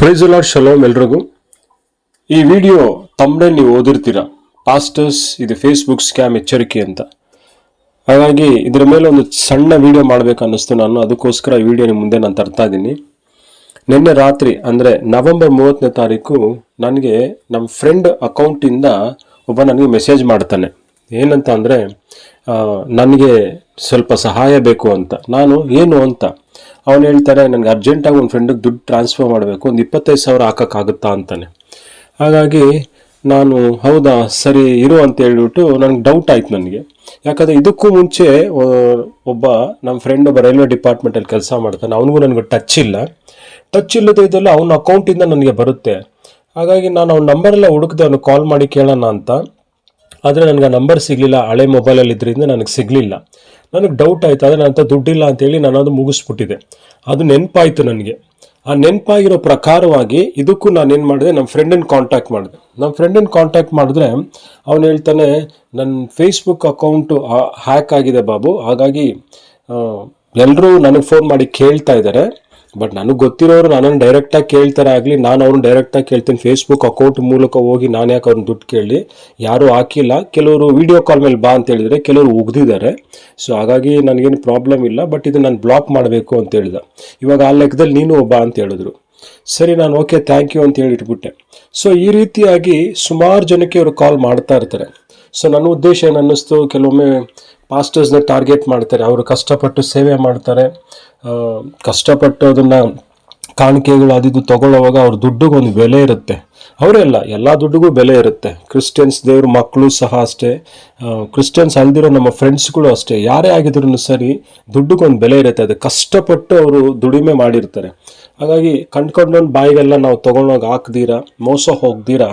Price lord shalom ಎಲ್ರಿಗೂ. ಈ video ತಮ್ಮನೇ ನೀವು ಓದಿರ್ತೀರಾ? ಪಾಸ್ಟರ್ಸ್ ಇದು ಫೇಸ್ಬುಕ್ ಸ್ಕ್ಯಾಮ್ ಎಚ್ಚರಿಕೆ ಅಂತ. ಹಾಗಾಗಿ ಇದರ ಮೇಲೆ ಒಂದು ಸಣ್ಣ ವಿಡಿಯೋ ಮಾಡಬೇಕು ಅನ್ನಿಸ್ತು ನಾನು. ಅದಕ್ಕೋಸ್ಕರ ಈ ವಿಡಿಯೋ ನಿಮ್ಮ ಮುಂದೆ ನಾನು ತರ್ತಾ ಇದ್ದೀನಿ ನಿನ್ನೆ ರಾತ್ರಿ, ಅಂದರೆ ನವೆಂಬರ್ ಮೂವತ್ತನೇ ತಾರೀಕು, ನನಗೆ ನಮ್ಮ ಫ್ರೆಂಡ್ ಅಕೌಂಟಿಂದ ಒಬ್ಬ ನನಗೆ ಮೆಸೇಜ್ ಮಾಡ್ತಾನೆ. ಏನಂತ ಅಂದರೆ ನನಗೆ ಸ್ವಲ್ಪ ಸಹಾಯ ಬೇಕು ಅಂತ. ನಾನು ಏನು ಅಂತ? ಅವನು ಹೇಳ್ತಾರೆ, ನನಗೆ ಅರ್ಜೆಂಟಾಗಿ ಒಂದು ಫ್ರೆಂಡಿಗೆ ದುಡ್ಡು ಟ್ರಾನ್ಸ್ಫರ್ ಮಾಡಬೇಕು. ಒಂದು ಇಪ್ಪತ್ತೈದು ಸಾವಿರ ಹಾಕೋಕ್ಕಾಗುತ್ತಾ? ಅಂತಾನೆ. ಹಾಗಾಗಿ ನಾನು, ಹೌದಾ, ಸರಿ, ಇರು ಅಂತ ಹೇಳಿಬಿಟ್ಟು ನನಗೆ ಡೌಟ್ ಆಯ್ತು ನನಗೆ. ಯಾಕಂದರೆ ಇದಕ್ಕೂ ಮುಂಚೆ ಒಬ್ಬ ನಮ್ಮ ಫ್ರೆಂಡ್ ಒಬ್ಬ ರೈಲ್ವೆ ಡಿಪಾರ್ಟ್ಮೆಂಟಲ್ಲಿ ಕೆಲಸ ಮಾಡ್ತಾನೆ. ಅವನಿಗೂ ನನಗೆ ಟಚ್ ಇಲ್ಲ. ಟಚ್ ಇಲ್ಲದೆ ಇದೆಲ್ಲ ಅವನ ಅಕೌಂಟಿಂದ ನನಗೆ ಬರುತ್ತೆ. ಹಾಗಾಗಿ ನಾನು ಅವ್ನ ನಂಬರೆಲ್ಲ ಹುಡುಕ್ದೆ ಅವನು ಕಾಲ್ ಮಾಡಿ ಕೇಳೋಣ ಅಂತ. ಆದರೆ ನನಗೆ ಆ ನಂಬರ್ ಸಿಗಲಿಲ್ಲ, ಹಳೆ ಮೊಬೈಲಲ್ಲಿ ಇದ್ರಿಂದ ನನಗೆ ಸಿಗಲಿಲ್ಲ. ನನಗೆ ಡೌಟ್ ಆಯಿತು, ಆದರೆ ಹತ್ರ ದುಡ್ಡಿಲ್ಲ ಅಂತೇಳಿ ನಾನು ಅದು ಮುಗಿಸ್ಬಿಟ್ಟಿದೆ. ಅದು ನೆನಪಾಯಿತು ನನಗೆ. ಆ ನೆನಪಾಗಿರೋ ಪ್ರಕಾರವಾಗಿ ಇದಕ್ಕೂ ನಾನು ಏನು ಮಾಡಿದೆ ನಮ್ಮ ಫ್ರೆಂಡನ್ನ ಕಾಂಟ್ಯಾಕ್ಟ್ ಮಾಡಿದೆ. ನಮ್ಮ ಫ್ರೆಂಡನ್ನ ಕಾಂಟ್ಯಾಕ್ಟ್ ಮಾಡಿದ್ರೆ ಅವನು ಹೇಳ್ತಾನೆ ನನ್ನ ಫೇಸ್ಬುಕ್ ಅಕೌಂಟು ಹ್ಯಾಕ್ ಆಗಿದೆ ಬಾಬು. ಹಾಗಾಗಿ ಎಲ್ಲರೂ ನನಗೆ ಫೋನ್ ಮಾಡಿ ಕೇಳ್ತಾ ಇದ್ದಾರೆ ಬಟ್ ನನಗೆ ಗೊತ್ತಿರೋರು ನನ್ನನ್ನು ಡೈರೆಕ್ಟಾಗಿ ಕೇಳ್ತಾರೆ ಆಗಲಿ, ನಾನು ಅವ್ರನ್ನ ಡೈರೆಕ್ಟಾಗಿ ಕೇಳ್ತೀನಿ. ಫೇಸ್ಬುಕ್ ಅಕೌಂಟ್ ಮೂಲಕ ಹೋಗಿ ನಾನು ಯಾಕೆ ಅವ್ರನ್ನ ದುಡ್ಡು ಕೇಳಿ ಯಾರೂ ಹಾಕಿಲ್ಲ. ಕೆಲವರು ವಿಡಿಯೋ ಕಾಲ್ ಮೇಲೆ ಬಾ ಅಂತ ಹೇಳಿದರೆ ಕೆಲವರು ಉಗ್ದಿದ್ದಾರೆ. ಸೊ ಹಾಗಾಗಿ ನನಗೇನು ಪ್ರಾಬ್ಲಮ್ ಇಲ್ಲ ಬಟ್ ಇದು ನಾನು ಬ್ಲಾಕ್ ಮಾಡಬೇಕು ಅಂತ ಹೇಳಿದೆ. ಇವಾಗ ಆ ಲೆಕ್ಕದಲ್ಲಿ ನೀನು ಒಬ್ಬ ಅಂತ ಹೇಳಿದ್ರು. ಸರಿ, ನಾನು ಓಕೆ ಥ್ಯಾಂಕ್ ಯು ಅಂತ ಹೇಳಿ ಇಟ್ಬಿಟ್ಟೆ ಸೊ ಈ ರೀತಿಯಾಗಿ ಸುಮಾರು ಜನಕ್ಕೆ ಇವರು ಕಾಲ್ ಮಾಡ್ತಾ ಇರ್ತಾರೆ. ಸೊ ನನ್ನ ಉದ್ದೇಶ ಏನು ಅನ್ನಿಸ್ತು ಕೆಲವೊಮ್ಮೆ ಪಾಸ್ಟರ್ಸ್ನ ಟಾರ್ಗೆಟ್ ಮಾಡ್ತಾರೆ, ಅವರು ಕಷ್ಟಪಟ್ಟು ಸೇವೆ ಮಾಡ್ತಾರೆ. ಕಷ್ಟಪಟ್ಟು ಅದನ್ನು ಕಾಣಿಕೆಗಳು ಅದಿದು ತೊಗೊಳ್ಳೋವಾಗ ಅವ್ರ ದುಡ್ಡಿಗೆ ಒಂದು ಬೆಲೆ ಇರುತ್ತೆ. ಅವರೇ ಅಲ್ಲ, ಎಲ್ಲ ದುಡ್ಡಿಗೂ ಬೆಲೆ ಇರುತ್ತೆ. ಕ್ರಿಶ್ಚಿಯನ್ಸ್ ದೇವ್ರ ಮಕ್ಕಳು ಸಹ ಅಷ್ಟೇ. ಕ್ರಿಶ್ಚಿಯನ್ಸ್ ಅಲ್ದಿರೋ ನಮ್ಮ ಫ್ರೆಂಡ್ಸ್ಗಳು ಅಷ್ಟೇ. ಯಾರೇ ಆಗಿದ್ರು ಸರಿ, ದುಡ್ಡಿಗೊಂದು ಬೆಲೆ ಇರುತ್ತೆ. ಅದು ಕಷ್ಟಪಟ್ಟು ಅವರು ದುಡಿಮೆ ಮಾಡಿರ್ತಾರೆ. ಹಾಗಾಗಿ ಕಂಡ್ಕೊಂಡೊಂದು ಬಾಯಿಗೆಲ್ಲ ನಾವು ತೊಗೊಂಡೋಗಿ ಹಾಕ್ದಿರಾ, ಮೋಸ ಹೋಗ್ದಿರಾ,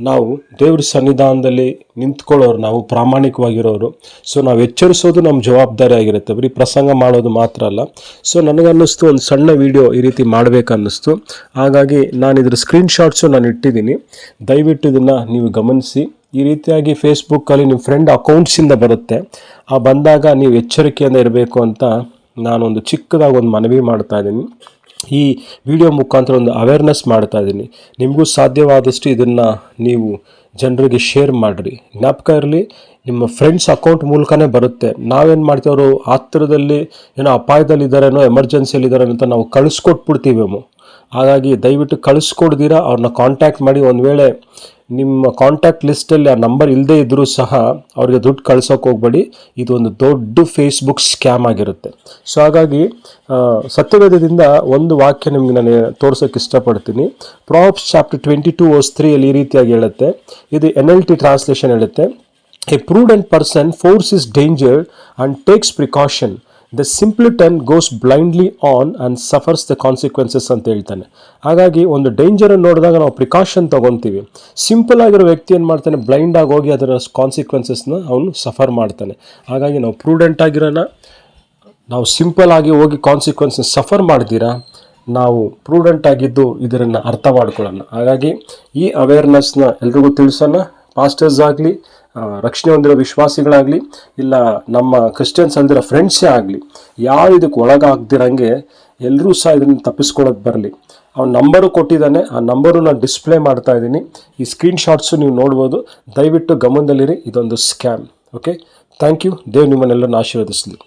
ನಾವು ದೇವ್ರ ಸನ್ನಿಧಾನದಲ್ಲಿ ನಿಂತ್ಕೊಳ್ಳೋರು, ನಾವು ಪ್ರಾಮಾಣಿಕವಾಗಿರೋರು. ಸೊ ನಾವು ಎಚ್ಚರಿಸೋದು ನಮ್ಮ ಜವಾಬ್ದಾರಿ ಆಗಿರುತ್ತೆ. ಬರೀ ಪ್ರಸಂಗ ಮಾಡೋದು ಮಾತ್ರ ಅಲ್ಲ. ಸೊ ನನಗನ್ನಿಸ್ತು ಒಂದು ಸಣ್ಣ ವಿಡಿಯೋ ಈ ರೀತಿ ಮಾಡಬೇಕನ್ನಿಸ್ತು. ಹಾಗಾಗಿ ನಾನು ಇದ್ರ ಸ್ಕ್ರೀನ್ಶಾಟ್ಸು ನಾನು ಇಟ್ಟಿದ್ದೀನಿ ದಯವಿಟ್ಟು ಇದನ್ನು ನೀವು ಗಮನಿಸಿ. ಈ ರೀತಿಯಾಗಿ ಫೇಸ್ಬುಕ್ಕಲ್ಲಿ ನಿಮ್ಮ ಫ್ರೆಂಡ್ ಅಕೌಂಟ್ಸಿಂದ ಬರುತ್ತೆ. ಆ ಬಂದಾಗ ನೀವು ಎಚ್ಚರಿಕೆಯಿಂದ ಇರಬೇಕು ಅಂತ ನಾನೊಂದು ಚಿಕ್ಕದಾಗಿ ಒಂದು ಮನವಿ ಮಾಡ್ತಾ ಇದ್ದೀನಿ ಈ ವಿಡಿಯೋ ಮುಖಾಂತರ ಒಂದು ಅವೇರ್ನೆಸ್ ಮಾಡ್ತಾ ಇದ್ದೀನಿ. ನಿಮಗೂ ಸಾಧ್ಯವಾದಷ್ಟು ಇದನ್ನು ನೀವು ಜನರಿಗೆ ಶೇರ್ ಮಾಡಿರಿ. ಜ್ಞಾಪಕ ಇರಲಿ, ನಿಮ್ಮ ಫ್ರೆಂಡ್ಸ್ ಅಕೌಂಟ್ ಮೂಲಕನೇ ಬರುತ್ತೆ. ನಾವೇನು ಮಾಡ್ತೀವಿ ಅವರು ಹತ್ತಿರದಲ್ಲಿ ಏನೋ ಅಪಾಯದಲ್ಲಿದ್ದಾರೇನೋ ಎಮರ್ಜೆನ್ಸಿಯಲ್ಲಿದ್ದಾರೆ ಅಂತ ನಾವು ಕಳಿಸ್ಕೊಟ್ಬಿಡ್ತೀವೇಮೋ ಹಾಗಾಗಿ ದಯವಿಟ್ಟು ಕಳಿಸ್ಕೊಡ್ದಿರಾ, ಅವ್ರನ್ನ ಕಾಂಟ್ಯಾಕ್ಟ್ ಮಾಡಿ ಒಂದು ವೇಳೆ ನಿಮ್ಮ ಕಾಂಟ್ಯಾಕ್ಟ್ ಲಿಸ್ಟಲ್ಲಿ ಆ ನಂಬರ್ ಇಲ್ಲದೇ ಇದ್ದರೂ ಸಹ ಅವರಿಗೆ ದುಡ್ಡು ಕಳ್ಸೋಕೆ ಹೋಗ್ಬೇಡಿ. ಇದು ಒಂದು ದೊಡ್ಡ ಫೇಸ್ಬುಕ್ ಸ್ಕ್ಯಾಮ್ ಆಗಿರುತ್ತೆ. ಸೊ ಹಾಗಾಗಿ ಸತ್ಯವೇದದಿಂದ ಒಂದು ವಾಕ್ಯ ನಿಮಗೆ ನಾನು ತೋರ್ಸೋಕೆ ಇಷ್ಟಪಡ್ತೀನಿ. ಪ್ರಾಪ್ಸ್ ಚಾಪ್ಟರ್ ಟ್ವೆಂಟಿ ಟೂ ಓಸ್ ತ್ರೀಯಲ್ಲಿ ಈ ರೀತಿಯಾಗಿ ಹೇಳುತ್ತೆ. ಇದು ಎನ್ ಎಲ್ ಟಿ ಟ್ರಾನ್ಸ್ಲೇಷನ್ ಹೇಳುತ್ತೆ. A prudent person foresees is danger and takes precaution the simpleton goes blindly on and suffers the consequences ಅಂತ ಹೇಳ್ತಾನೆ. ಹಾಗಾಗಿ ಒಂದು ಡೇಂಜರನ್ನು ನೋಡಿದಾಗ ನಾವು ಪ್ರಿಕಾಷನ್ ತೊಗೊತೀವಿ. ಸಿಂಪಲ್ ಆಗಿರೋ ವ್ಯಕ್ತಿ ಏನು ಮಾಡ್ತಾನೆ? ಬ್ಲೈಂಡ್ ಆಗಿ ಹೋಗಿ ಅದರ ಕಾನ್ಸಿಕ್ವೆನ್ಸಸ್ನ ಅವನು ಸಫರ್ ಮಾಡ್ತಾನೆ. ಹಾಗಾಗಿ ನಾವು ಪ್ರೂಡೆಂಟ್ ಆಗಿರೋಣ. ನಾವು ಸಿಂಪಲ್ ಆಗಿ ಹೋಗಿ ಕಾನ್ಸಿಕ್ವೆನ್ಸ್ ಸಫರ್ ಮಾಡ್ತೀರಾ? ನಾವು ಪ್ರೂಡೆಂಟ್ ಆಗಿದ್ದು ಇದನ್ನು ಅರ್ಥ ಮಾಡ್ಕೊಳ್ಳೋಣ. ಹಾಗಾಗಿ ಈ ಅವೇರ್ನೆಸ್ನ ಎಲ್ರಿಗೂ ತಿಳಿಸೋಣ. ಪಾಸ್ಟರ್ಸ್ ಆಗಲಿ ರಕ್ಷಣೆ ಹೊಂದಿರೋ ವಿಶ್ವಾಸಿಗಳಾಗಲಿ, ಇಲ್ಲ ನಮ್ಮ ಕ್ರಿಶ್ಚಿಯನ್ಸ್ ಅಲ್ದಿರೋ ಫ್ರೆಂಡ್ಸೇ ಆಗಲಿ ಯಾರು ಇದಕ್ಕೆ ಒಳಗಾಗ್ದಿರಂಗೆ ಎಲ್ಲರೂ ಸಹ ಇದನ್ನು ತಪ್ಪಿಸ್ಕೊಳ್ಳೋದು ಬರಲಿ. ಅವ್ನ ನಂಬರು ಕೊಟ್ಟಿದ್ದಾನೆ, ಆ ನಂಬರು ನಾನು ಡಿಸ್ಪ್ಲೇ ಮಾಡ್ತಾ ಇದ್ದೀನಿ. ಈ ಸ್ಕ್ರೀನ್ ಶಾಟ್ಸು ನೀವು ನೋಡ್ಬೋದು. ದಯವಿಟ್ಟು ಗಮನದಲ್ಲಿರಿ, ಇದೊಂದು ಸ್ಕ್ಯಾಮ್ ಓಕೆ ಥ್ಯಾಂಕ್ ಯು ದೇವ್ ನಿಮ್ಮನ್ನೆಲ್ಲರನ್ನು ಆಶೀರ್ವದಿಸಲಿ.